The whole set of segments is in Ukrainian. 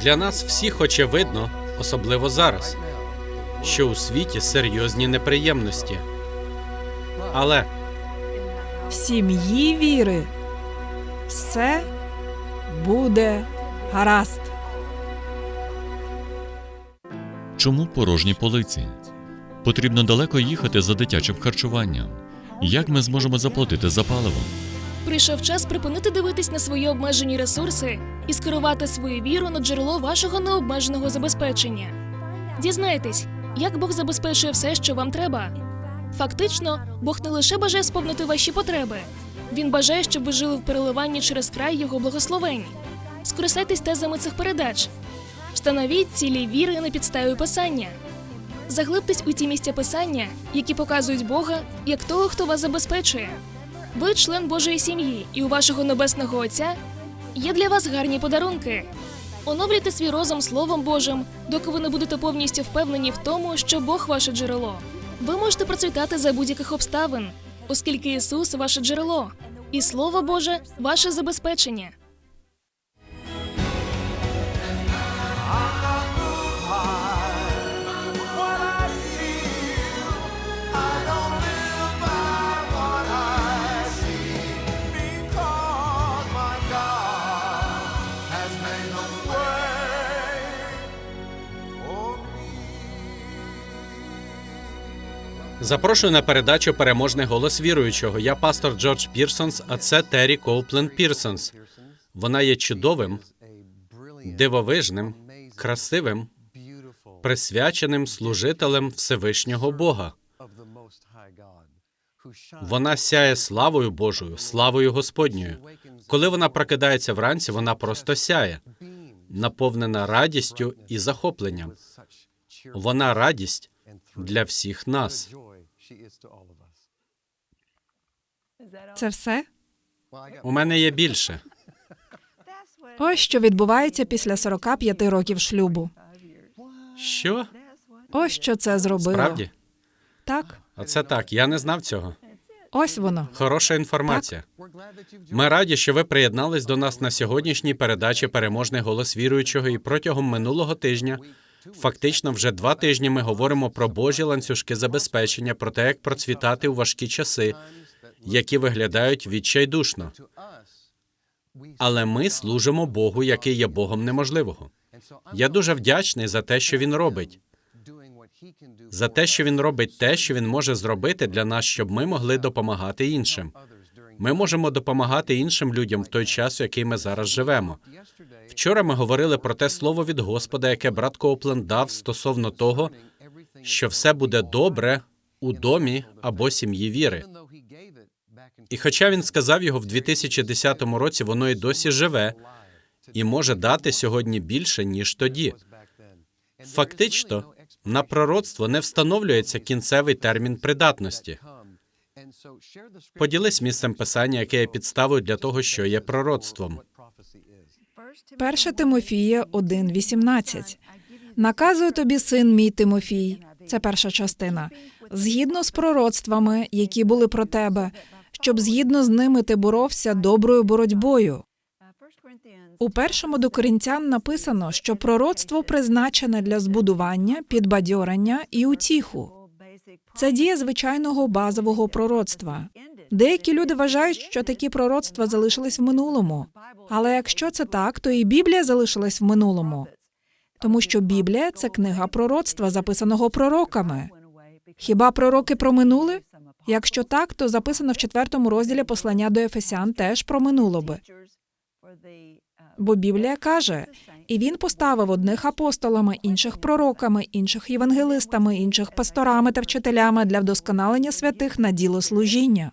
Для нас всіх очевидно, особливо зараз, що у світі серйозні неприємності. Але В сім'ї віри все буде гаразд. Чому порожні полиці? Потрібно далеко їхати за дитячим харчуванням. Як ми зможемо заплатити за паливо? Прийшов час припинити дивитись на свої обмежені ресурси і скерувати свою віру на джерело вашого необмеженого забезпечення. Дізнайтесь, як Бог забезпечує все, що вам треба. Фактично, Бог не лише бажає сповнити ваші потреби, він бажає, щоб ви жили в переливанні через край його благословень. Скористайтесь тезами цих передач. Встановіть цілі віри на підставі писання. Заглибтесь у ті місця писання, які показують Бога як того, хто вас забезпечує. Ви член Божої сім'ї, і у вашого небесного Отця є для вас гарні подарунки. Оновлюйте свій розум Словом Божим, доки ви не будете повністю впевнені в тому, що Бог ваше джерело. Ви можете процвітати за будь-яких обставин, оскільки Ісус ваше джерело, і Слово Боже ваше забезпечення. Запрошую на передачу Переможний голос віруючого. Я пастор Джордж Пірсонс, а це Террі Коупленд Пірсонс. Вона є чудовим, дивовижним, красивим, присвяченим служителем Всевишнього Бога. Вона сяє славою Божою, славою Господньою. Коли вона прокидається вранці, вона просто сяє, наповнена радістю і захопленням. Вона радість для всіх нас. Це все? У мене є більше. Ось що відбувається після 45 років шлюбу. Що? Ось що це зробило. Справді? Так, Оце так. Я не знав цього. ось воно. Хороша інформація. Ми раді, що ви приєднались до нас на сьогоднішній передачі Переможний голос віруючого. І протягом минулого тижня, фактично, вже два тижні ми говоримо про Божі ланцюжки забезпечення, про те, як процвітати у важкі часи, які виглядають відчайдушно. Але ми служимо Богу, який є Богом неможливого. Я дуже вдячний за те, що він робить. За те, що він робить те, що він може зробити для нас, щоб ми могли допомагати іншим. Ми можемо допомагати іншим людям в той час, в який ми зараз живемо. Вчора ми говорили про те слово від Господа, яке брат Коупленд дав стосовно того, що все буде добре у домі або сім'ї віри. І хоча він сказав його в 2010 році, воно і досі живе і може дати сьогодні більше ніж тоді. Фактично, на пророцтво не встановлюється кінцевий термін придатності. Поділись місцем писання, яке є підставою для того, що є пророцтвом. 1 Тимофія 1.18. Наказую тобі, син мій Тимофій. Це перша частина. Згідно з пророцтвами, які були про тебе, щоб згідно з ними ти боровся доброю боротьбою. У першому до корінтян написано, що пророцтво призначене для збудування, підбадьорення і утіху. Це дія звичайного базового пророцтва. Деякі люди вважають, що такі пророцтва залишились в минулому. Але якщо це так, то і Біблія залишилась в минулому, тому що Біблія це книга пророцтва, записаного пророками. Хіба пророки проминули? Якщо так, то записано в четвертому розділі послання до Ефесян теж проминуло би. Бо Біблія каже, і він поставив одних апостолами, інших пророками, інших євангелистами, інших пасторами та вчителями для вдосконалення святих на діло служіння.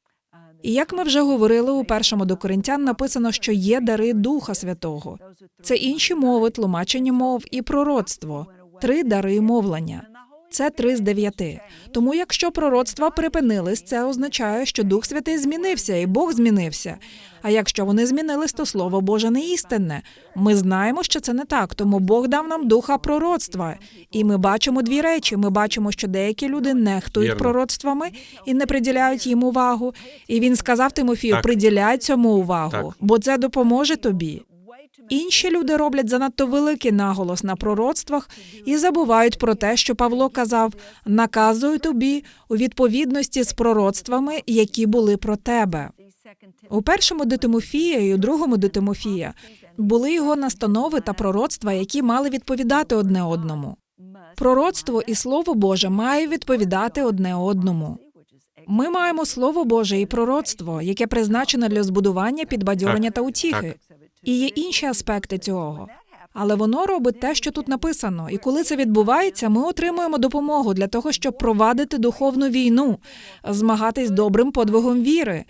І як ми вже говорили у першому до Коринтян, написано, що є дари Духа Святого. Це інші мови, тлумачення мов і пророцтво, три дари мовлення. Це три з дев'яти. Тому, якщо пророцтва припинились, це означає, що Дух Святий змінився і Бог змінився. А якщо вони змінились, то Слово Боже не істинне. Ми знаємо, що це не так, тому Бог дав нам духа пророцтва. І ми бачимо дві речі: ми бачимо, що деякі люди нехтують Вірно. пророцтвами і не приділяють їм увагу. І він сказав Тимофію: Так. приділяй цьому увагу, Так. бо це допоможе тобі. Інші люди роблять занадто великий наголос на пророцтвах і забувають про те, що Павло казав: наказую тобі у відповідності з пророцтвами, які були про тебе. У першому до Тимофія і у другому до Тимофія були його настанови та пророцтва, які мали відповідати одне одному. Пророцтво і слово Боже має відповідати одне одному. Ми маємо слово Боже і пророцтво, яке призначене для збудування, підбадьорення Так, та утіхи. І є інші аспекти цього. Але воно робить те, що тут написано. І коли це відбувається, ми отримуємо допомогу для того, щоб провадити духовну війну, змагатись добрим подвигом віри,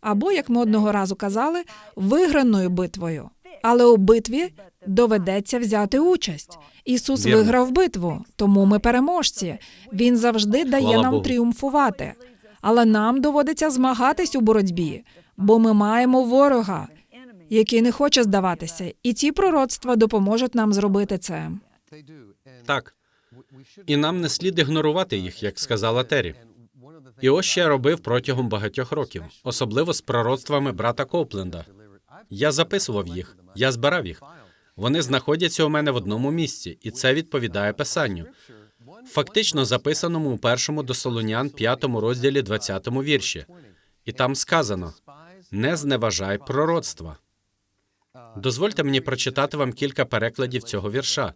або, як ми одного разу казали, виграною битвою. Але у битві доведеться взяти участь. Ісус Вірно. виграв битву, тому ми переможці. Він завжди дає Слава нам Богу. тріумфувати. Але нам доводиться змагатись у боротьбі, бо ми маємо ворога, який не хоче здаватися, і ці пророцтва допоможуть нам зробити це. Так. І нам не слід ігнорувати їх, як сказала Террі. І ось я робив протягом багатьох років, особливо з пророцтвами брата Копленда. Я записував їх, я збирав їх. Вони знаходяться у мене в одному місці, і це відповідає писанню. Фактично записаному у першому до Солонян, п'ятому розділі, 20 вірші. І там сказано: не зневажай пророцтва. Дозвольте мені прочитати вам кілька перекладів цього вірша.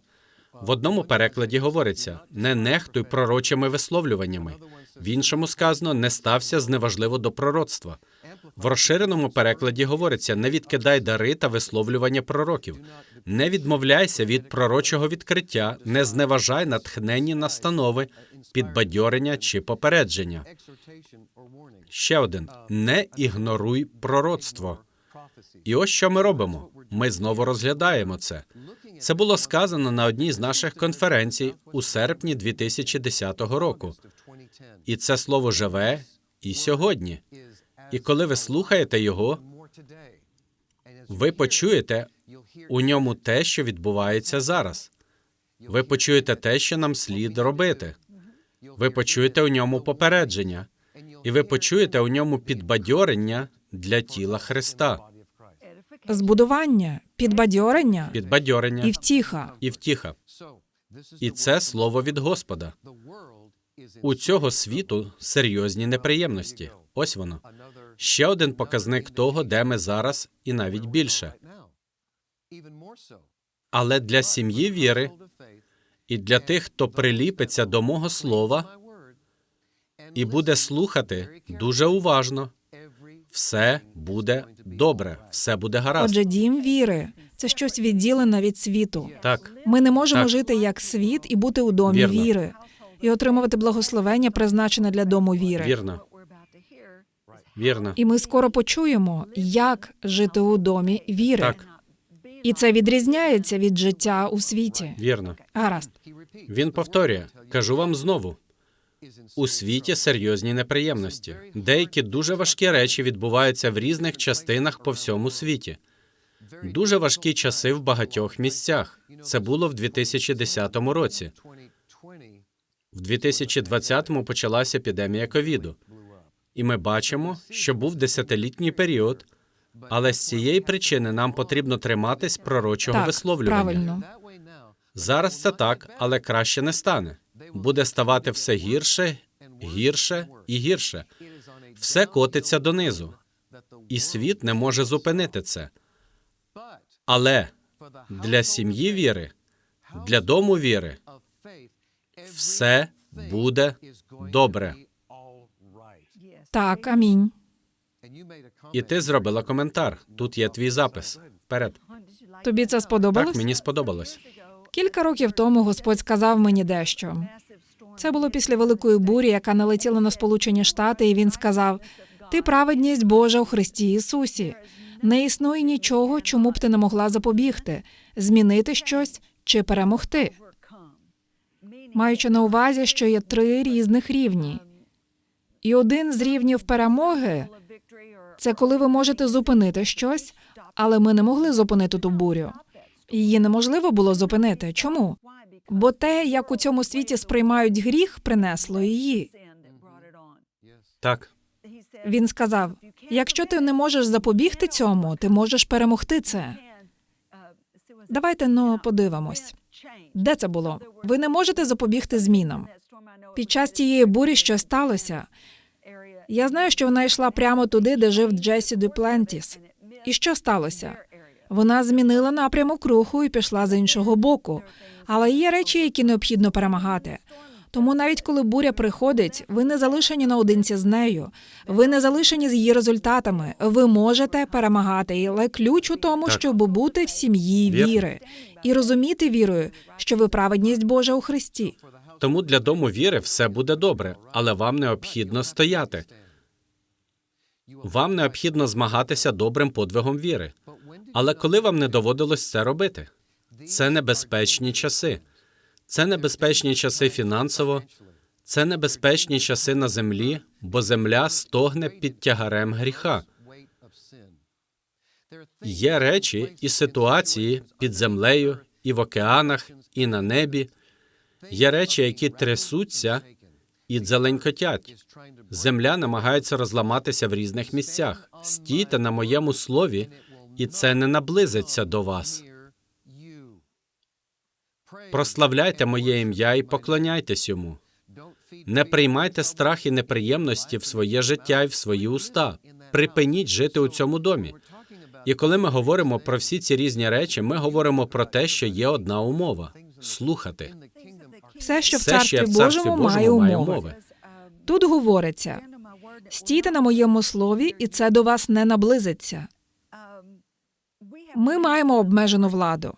В одному перекладі говориться: не нехтуй пророчими висловлюваннями. В іншому сказано не стався зневажливо до пророцтва. В розширеному перекладі говориться: не відкидай дари та висловлювання пророків, не відмовляйся від пророчого відкриття, не зневажай натхненні настанови, підбадьорення чи попередження. Ще один не ігноруй пророцтво. І ось що ми робимо. Ми знову розглядаємо це. Це було сказано на одній з наших конференцій у серпні 2010 року. І це слово живе і сьогодні. І коли ви слухаєте його, ви почуєте у ньому те, що відбувається зараз. Ви почуєте те, що нам слід робити. Ви почуєте у ньому попередження, і ви почуєте у ньому підбадьорення для тіла Христа, Збудування, підбадьорення підбадьорення і втіха. і втіха. І це слово від Господа. У цього світу серйозні неприємності. Ось воно. Ще один показник того, де ми зараз, і навіть більше. Але для сім'ї віри і для тих, хто приліпиться до мого слова і буде слухати дуже уважно, все буде добре, все буде гаразд. Отже, дім віри це щось відділене від світу. Так, Ми не можемо Так. жити як світ і бути у домі Вірно. віри і отримувати благословення, призначене для дому віри. вірно, вірно. І ми скоро почуємо, як жити у домі віри. Так, І це відрізняється від життя у світі. вірно. Гаразд. Він повторює: кажу вам знову. У світі серйозні неприємності. Деякі дуже важкі речі відбуваються в різних частинах по всьому світі. Дуже важкі часи в багатьох місцях. Це було в 2010 році. В 2020-му почалася епідемія ковіду. І ми бачимо, що був десятилітній період, але з цієї причини нам потрібно триматись пророчого Так, висловлювання. правильно. Зараз це так, але краще не стане. Буде ставати все гірше, гірше і гірше. Все котиться донизу, і світ не може зупинити це. Але для сім'ї віри, для дому віри, все буде добре. Так, амінь. І ти зробила коментар. Тут є твій запис. Вперед. Тобі це сподобалось? Так, мені сподобалось. Кілька років тому Господь сказав мені дещо. Це було після великої бурі, яка налетіла на Сполучені Штати, і він сказав: Ти праведність Божа у Христі Ісусі. Не існує нічого, чому б ти не могла запобігти, змінити щось чи перемогти. Маючи на увазі, що є три різних рівні. І один з рівнів перемоги це коли ви можете зупинити щось, але ми не могли зупинити ту бурю. Її неможливо було зупинити. Чому? Бо те, як у цьому світі сприймають гріх, принесло її. Так, Він сказав: якщо ти не можеш запобігти цьому, ти можеш перемогти це. Давайте ну подивимось. Де це було? Ви не можете запобігти змінам. Під час тієї бурі, що сталося, я знаю, що вона йшла прямо туди, де жив Джесі Дуплентіс. І що сталося? Вона змінила напрямок руху і пішла з іншого боку. Але є речі, які необхідно перемагати. Тому навіть коли буря приходить, ви не залишені наодинці з нею, ви не залишені з її результатами. Ви можете перемагати, але ключ у тому, Так. щоб бути в сім'ї віри і розуміти вірою, що ви праведність Божа у Христі. Тому для дому віри все буде добре, але вам необхідно стояти. Вам необхідно змагатися добрим подвигом віри. Але коли вам не доводилось це робити? Це небезпечні часи. Це небезпечні часи фінансово, це небезпечні часи на землі, бо земля стогне під тягарем гріха. Є речі і ситуації під землею, і в океанах, і на небі. Є речі, які трясуться і дзеленькотять. Земля намагається розламатися в різних місцях. Стійте на моєму слові, і це не наблизиться до вас. Прославляйте моє ім'я і поклоняйтесь йому. Не приймайте страх і неприємності в своє життя і в свої уста. Припиніть жити у цьому домі. І коли ми говоримо про всі ці різні речі, ми говоримо про те, що є одна умова слухати. Все, що в Все, царстві що в царстві Божому, Божому, має умови. умови. Тут говориться: стійте на моєму слові, і це до вас не наблизиться. Ми маємо обмежену владу.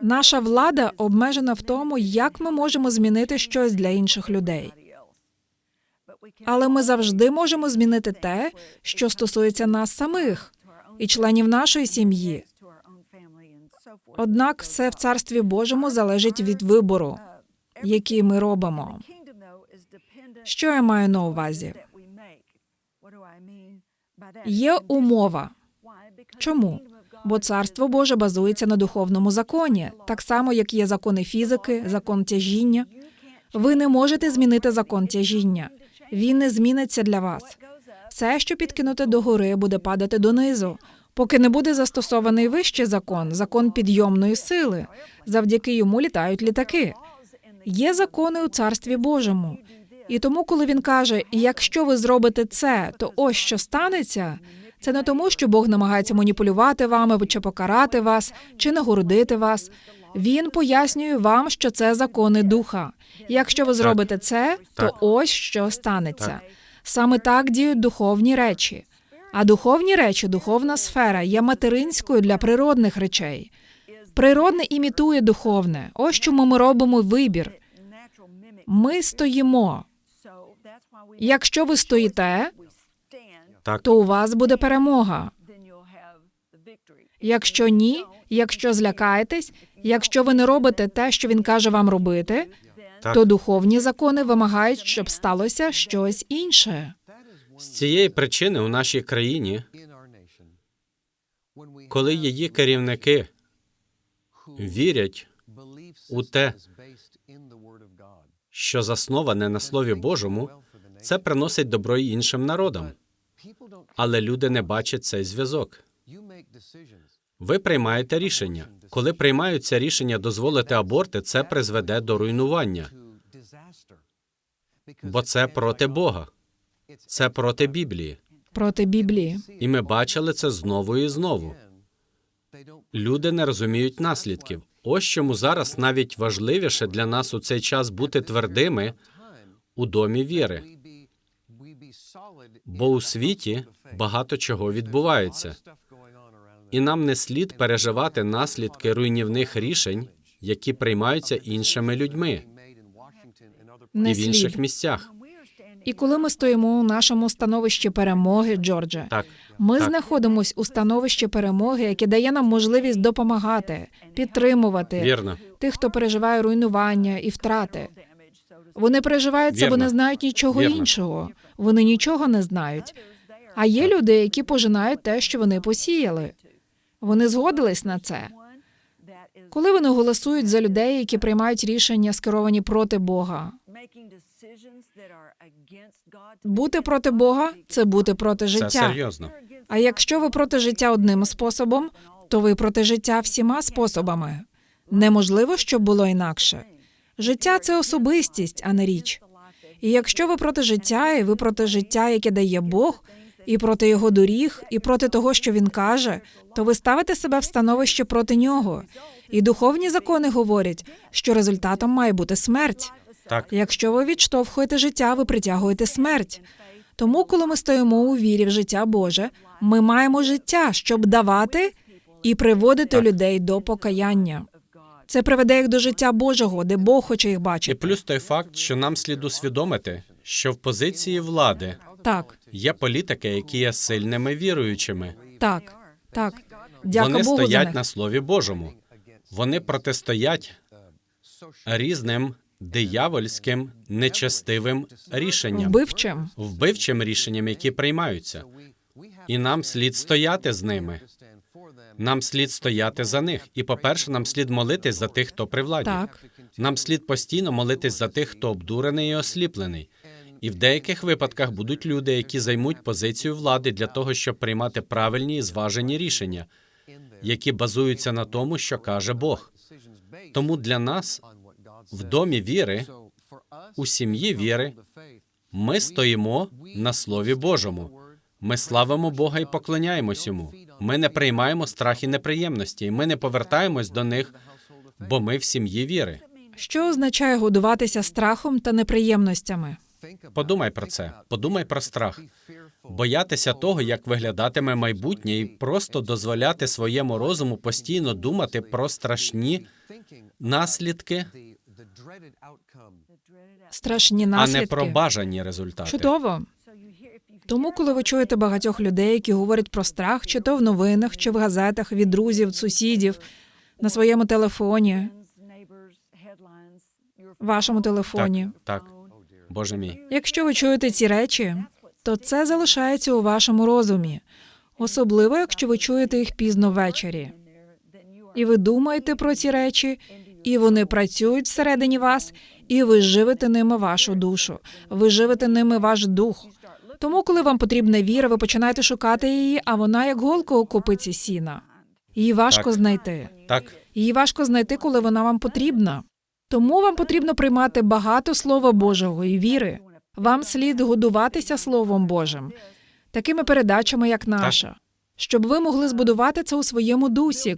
Наша влада обмежена в тому, як ми можемо змінити щось для інших людей. Але ми завжди можемо змінити те, що стосується нас самих і членів нашої сім'ї. Однак все в царстві Божому залежить від вибору, який ми робимо. Що я маю на увазі? Є умова. Чому? Бо царство Боже базується на духовному законі, так само як є закони фізики, закон тяжіння. Ви не можете змінити закон тяжіння. Він не зміниться для вас. Все, що підкинуте догори, буде падати донизу, поки не буде застосований вищий закон, закон підйомної сили. Завдяки йому літають літаки. Є закони у царстві Божому. І тому, коли він каже, якщо ви зробите це, то ось що станеться. Це не тому, що Бог намагається маніпулювати вами, чи покарати вас, чи нагородити вас. Він пояснює вам, що це закони духа. Якщо ви зробите це, то ось що станеться. Саме так діють духовні речі. А духовні речі, духовна сфера є материнською для природних речей. Природне імітує духовне. Ось чому ми робимо вибір. Ми стоїмо. Якщо ви стоїте, Так, то у вас буде перемога. Якщо ні, якщо злякаєтесь, якщо ви не робите те, що він каже вам робити, так. то духовні закони вимагають, щоб сталося щось інше. З цієї причини у нашій країні, коли її керівники вірять у те, що засноване на Слові Божому, це приносить добро й іншим народам. Але люди не бачать цей зв'язок. Ви приймаєте рішення. Коли приймаються рішення дозволити аборти, це призведе до руйнування, бо це проти Бога, це проти Біблії. Проти Біблії. І ми бачили це знову і знову. Люди не розуміють наслідків. Ось чому зараз навіть важливіше для нас у цей час бути твердими у домі віри, бо у світі багато чого відбувається, і нам не слід переживати наслідки руйнівних рішень, які приймаються іншими людьми Не і в інших слід. місцях. І коли ми стоїмо у нашому становищі перемоги, Джордже, Так, ми так. знаходимось у становищі перемоги, яке дає нам можливість допомагати, підтримувати вірно. тих, хто переживає руйнування і втрати. Вони переживають це, бо не знають нічого Вірно. іншого. Вони нічого не знають. А є люди, які пожинають те, що вони посіяли. Вони згодились на це. Коли вони голосують за людей, які приймають рішення, скеровані проти Бога, бути проти Бога це бути проти Це життя. серйозно. А якщо ви проти життя одним способом, то ви проти життя всіма способами. Неможливо, щоб було інакше. Життя це особистість, а не річ. І якщо ви проти життя, і ви проти життя, яке дає Бог, і проти його доріг, і проти того, що він каже, то ви ставите себе в становище проти нього. І духовні закони говорять, що результатом має бути смерть. Так, Якщо ви відштовхуєте життя, ви притягуєте смерть. Тому, коли ми стоїмо у вірі в життя Боже, ми маємо життя, щоб давати і приводити людей до покаяння. Це приведе їх до життя Божого, де Бог хоче їх бачити. і плюс той факт, що нам слід усвідомити, що в позиції влади Так, є політики, які є сильними віруючими. так, так. Дяка Вони Богу за стоять них. на слові Божому. Вони протистоять різним диявольським нечестивим рішенням, вбивчим. вбивчим рішенням, які приймаються. І нам слід стояти з ними. Нам слід стояти за них. І, по-перше, нам слід молитись за тих, хто при владі. Так. Нам слід постійно молитись за тих, хто обдурений і осліплений. І в деяких випадках будуть люди, які займуть позицію влади для того, щоб приймати правильні і зважені рішення, які базуються на тому, що каже Бог. Тому для нас в домі віри, у сім'ї віри, ми стоїмо на Слові Божому. Ми славимо Бога і поклоняємось йому. Ми не приймаємо страх і неприємності, і ми не повертаємось до них, бо ми в сім'ї віри. Що означає годуватися страхом та неприємностями? Подумай про це, подумай про страх. Боятися того, як виглядатиме майбутнє, і просто дозволяти своєму розуму постійно думати про страшні наслідки, Страшні а наслідки. не про бажані результати. Чудово. Тому, коли ви чуєте багатьох людей, які говорять про страх, чи то в новинах, чи в газетах від друзів, сусідів, на своєму телефоні, вашому телефоні. Так, Боже мій. Якщо ви чуєте ці речі, то це залишається у вашому розумі, особливо якщо ви чуєте їх пізно ввечері. І ви думаєте про ці речі, і вони працюють всередині вас, і ви живете ними вашу душу, ви живете ними ваш дух. Тому, коли вам потрібна віра, ви починаєте шукати її, а вона як голка у копиці сіна. Її важко Так. знайти. Так, Її важко знайти, коли вона вам потрібна. Тому вам потрібно приймати багато Слова Божого і віри. Вам слід годуватися Словом Божим, такими передачами, як наша, щоб ви могли збудувати це у своєму дусі,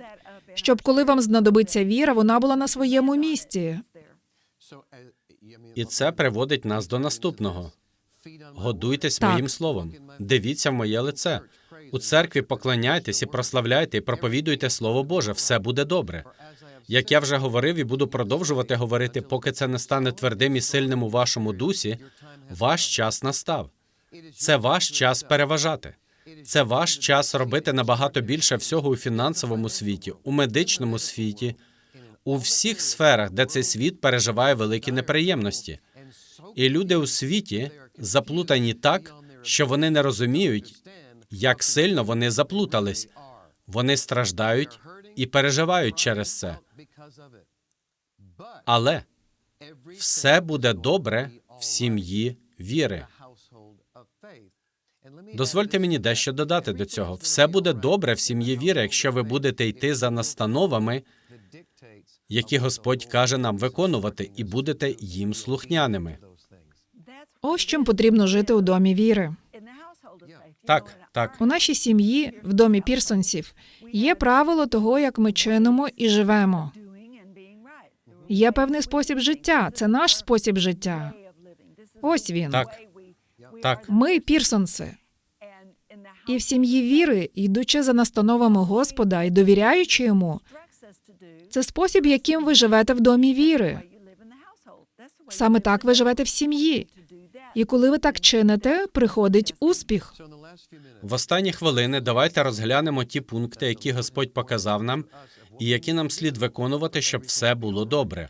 щоб коли вам знадобиться віра, вона була на своєму місці. і це приводить нас до наступного. Годуйтесь Так. моїм словом. Дивіться в моє лице. У церкві поклоняйтесь і прославляйте, і проповідуйте Слово Боже. Все буде добре. Як я вже говорив і буду продовжувати говорити, поки це не стане твердим і сильним у вашому дусі, ваш час настав. Це ваш час переважати. Це ваш час робити набагато більше всього у фінансовому світі, у медичному світі, у всіх сферах, де цей світ переживає великі неприємності. І люди у світі заплутані так, що вони не розуміють, як сильно вони заплутались. Вони страждають і переживають через це. Але все буде добре в сім'ї віри. Дозвольте мені дещо додати до цього. Все буде добре в сім'ї віри, якщо ви будете йти за настановами, які Господь каже нам виконувати, і будете їм слухняними. Ось чим потрібно жити у домі віри. Так, так, У нашій сім'ї, в домі Пірсонсів, є правило того, як ми чинимо і живемо. Є певний спосіб життя. Це наш спосіб життя. Ось він. так, так. Ми Пірсонси. І в сім'ї віри, йдучи за настановами Господа і довіряючи йому, це спосіб, яким ви живете в домі віри. Саме так ви живете в сім'ї. І коли ви так чините, приходить успіх. В останні хвилини давайте розглянемо ті пункти, які Господь показав нам, і які нам слід виконувати, щоб все було добре.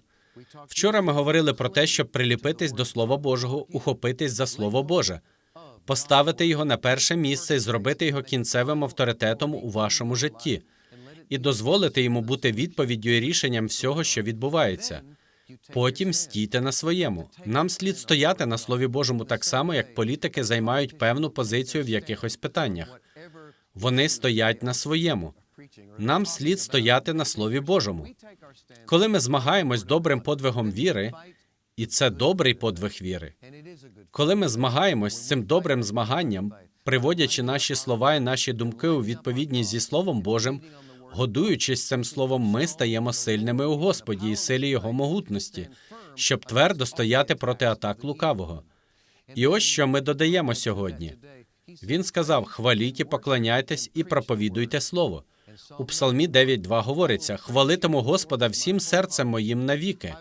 Вчора ми говорили про те, щоб приліпитись до Слова Божого, ухопитись за Слово Боже, поставити його на перше місце і зробити його кінцевим авторитетом у вашому житті, і дозволити йому бути відповіддю і рішенням всього, що відбувається. Потім стійте на своєму. Нам слід стояти на Слові Божому так само, як політики займають певну позицію в якихось питаннях. Вони стоять на своєму. Нам слід стояти на Слові Божому. Коли ми змагаємось добрим подвигом віри, і це добрий подвиг віри, коли ми змагаємось з цим добрим змаганням, приводячи наші слова і наші думки у відповідність зі Словом Божим, годуючись цим словом, ми стаємо сильними у Господі і силі Його могутності, щоб твердо стояти проти атак лукавого. І ось що ми додаємо сьогодні. Він сказав: хваліть і поклоняйтесь і проповідуйте слово. У Псалмі 9.2 говориться: хвалитиму Господа всім серцем моїм навіки,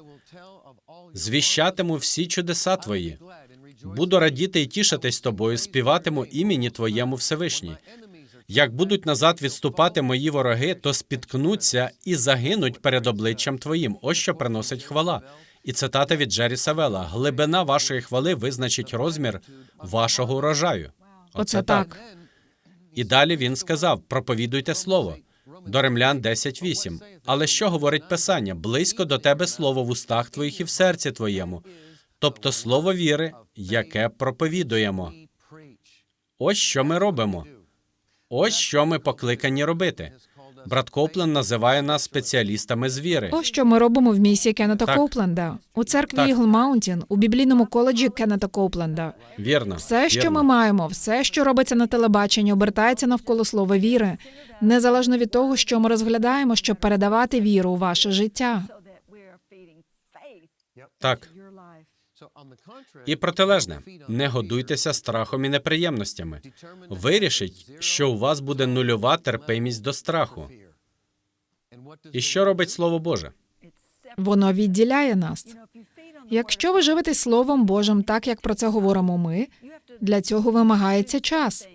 звіщатиму всі чудеса твої. Буду радіти і тішитись тобою, співатиму імені Твоєму Всевишній. Як будуть назад відступати мої вороги, то спіткнуться і загинуть перед обличчям Твоїм. Ось що приносить хвала. І цитата від Джері Савела: глибина вашої хвали визначить розмір вашого урожаю. Оце так. І далі він сказав: проповідуйте слово. До римлян 10.8. Але що говорить Писання? Близько до тебе слово в устах твоїх і в серці твоєму, тобто слово віри, яке проповідуємо. Ось що ми робимо. Ось що ми покликані робити. Брат Коплен називає нас спеціалістами з віри. Ось що ми робимо в місії Кеннета Так. Коупленда, у церкві Так. Ігл Маунтін, у біблійному коледжі Кеннета Коупленда. Вірно. Все, що вірно. ми маємо, все, що робиться на телебаченні, обертається навколо слова віри, незалежно від того, що ми розглядаємо, щоб передавати віру у ваше життя. Так. І протилежне, не годуйтеся страхом і неприємностями. Вирішіть, що у вас буде нульова терпимість до страху. І що робить Слово Боже? Воно відділяє нас. Якщо ви живетесь Словом Божим, так як про це говоримо ми, для цього вимагається час.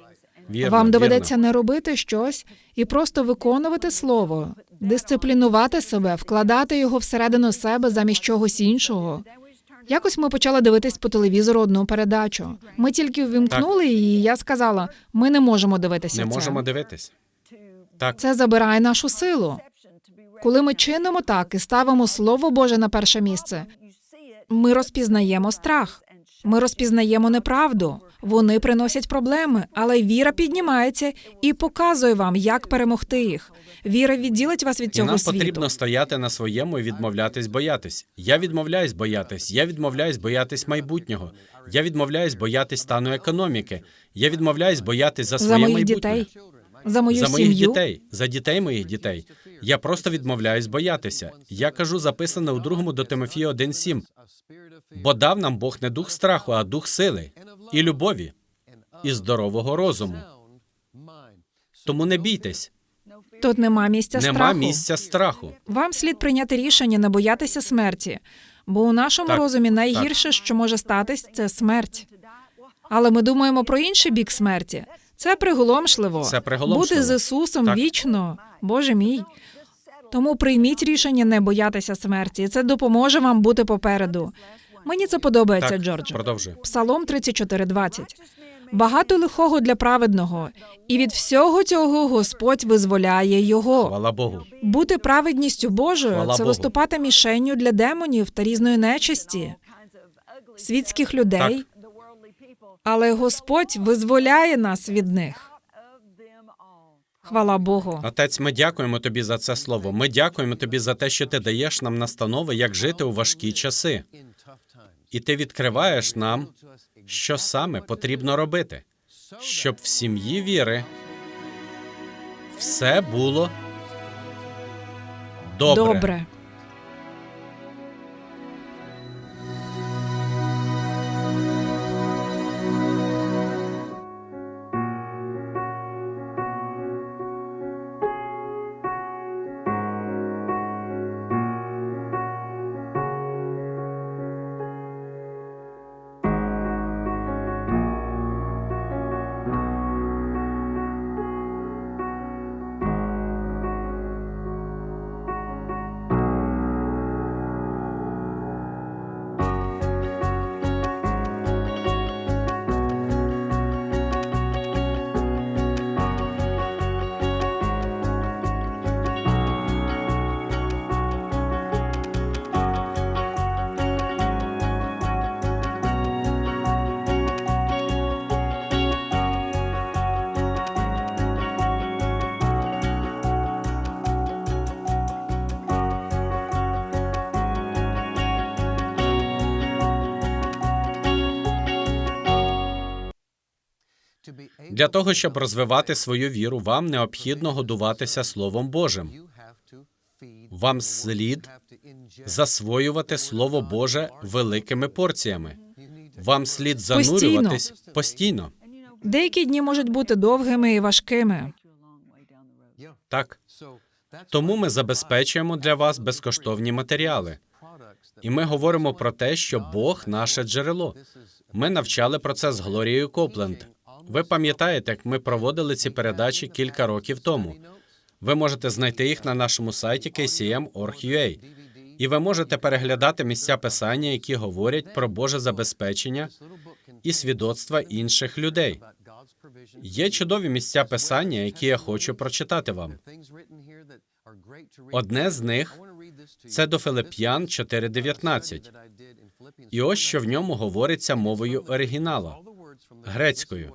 Вірно, Вам вірно. доведеться не робити щось і просто виконувати слово, дисциплінувати себе, вкладати його всередину себе замість чогось іншого. Якось ми почали дивитись по телевізору одну передачу. Ми тільки увімкнули її, і я сказала: ми не можемо дивитися Не це. можемо дивитись. Так, Це забирає нашу силу. Коли ми чинимо так і ставимо Слово Боже на перше місце, ми розпізнаємо страх, ми розпізнаємо неправду. Вони приносять проблеми, але віра піднімається і показує вам, як перемогти їх. Віра відділить вас від і цього нам світу. потрібно стояти на своєму і відмовлятись боятись. Я відмовляюсь боятись. Я відмовляюсь боятись майбутнього. Я відмовляюсь боятись стану економіки. Я відмовляюсь боятись за за моїх майбутнє. дітей, за мою за моїх сім'ю. дітей, за дітей моїх дітей. Я просто відмовляюсь боятися. Я кажу, записане у другому до Тимофія 1.7. Бо дав нам Бог не дух страху, а дух сили і любові, і здорового розуму. Тому не бійтесь, Тут нема місця нема страху. місця страху. Вам слід прийняти рішення не боятися смерті, бо у нашому Так, розумі найгірше, що може статись, це смерть. Але ми думаємо про інший бік смерті. Це приголомшливо. Це приголомшливо. Бути з Ісусом Так. вічно. Боже мій. Тому прийміть рішення не боятися смерті. Це допоможе вам бути попереду. Мені це подобається, Так, Джордже. продовжуй. Псалом 34.20. Багато лихого для праведного, і від всього цього Господь визволяє його. Хвала Богу. Бути праведністю Божою Хвала це Богу. виступати мішенню для демонів та різної нечисті, світських людей. Але Господь визволяє нас від них. Хвала Богу. Отець, ми дякуємо тобі за це слово. Ми дякуємо тобі за те, що ти даєш нам настанови, як жити у важкі часи. І ти відкриваєш нам, що саме потрібно робити, щоб в сім'ї віри все було добре. Добре. Для того, щоб розвивати свою віру, вам необхідно годуватися Словом Божим. Вам слід засвоювати Слово Боже великими порціями. Вам слід занурюватись постійно. Деякі дні можуть бути довгими і важкими. Так. Тому ми забезпечуємо для вас безкоштовні матеріали. І ми говоримо про те, що Бог наше джерело. Ми навчали про це з Глорією Копленд. Ви пам'ятаєте, як ми проводили ці передачі кілька років тому. Ви можете знайти їх на нашому сайті kcm.org.ua. І ви можете переглядати місця писання, які говорять про Боже забезпечення і свідоцтва інших людей. Є чудові місця писання, які я хочу прочитати вам. Одне з них це до Филип'ян 4.19. І ось що в ньому говориться мовою оригінала грецькою.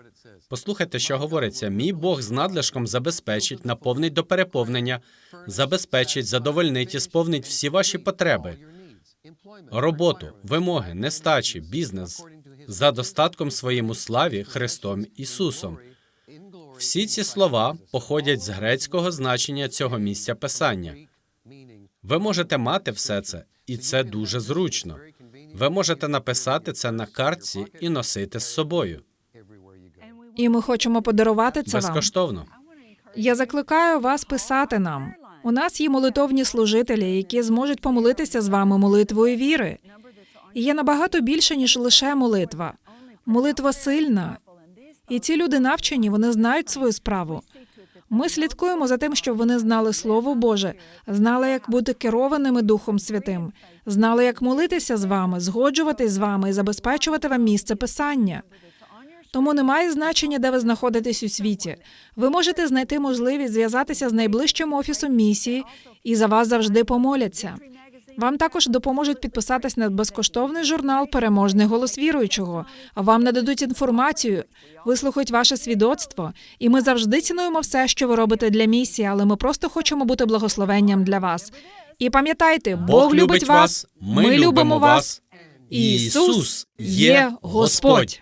Послухайте, що говориться: мій Бог з надлишком забезпечить, наповнить до переповнення, забезпечить, задовольнить і сповнить всі ваші потреби, роботу, вимоги, нестачі, бізнес за достатком своїм у славі Христом Ісусом. Всі ці слова походять з грецького значення цього місця писання. Ви можете мати все це, і це дуже зручно. Ви можете написати це на картці і носити з собою І ми хочемо подарувати це вам. безкоштовно. Я закликаю вас писати нам. У нас є молитовні служителі, які зможуть помолитися з вами молитвою віри. І є набагато більше, ніж лише молитва. Молитва сильна, і ці люди навчені, вони знають свою справу. Ми слідкуємо за тим, щоб вони знали Слово Боже, знали, як бути керованими Духом Святим, знали, як молитися з вами, згоджуватись з вами і забезпечувати вам місце писання. Тому немає значення, де ви знаходитесь у світі. Ви можете знайти можливість зв'язатися з найближчим офісом місії, і за вас завжди помоляться. Вам також допоможуть підписатись на безкоштовний журнал Переможний голос віруючого. Вам нададуть інформацію, вислухають ваше свідоцтво, і ми завжди цінуємо все, що ви робите для місії, але ми просто хочемо бути благословенням для вас. І пам'ятайте, Бог, любить вас, ми любимо вас. і Ісус є Господь.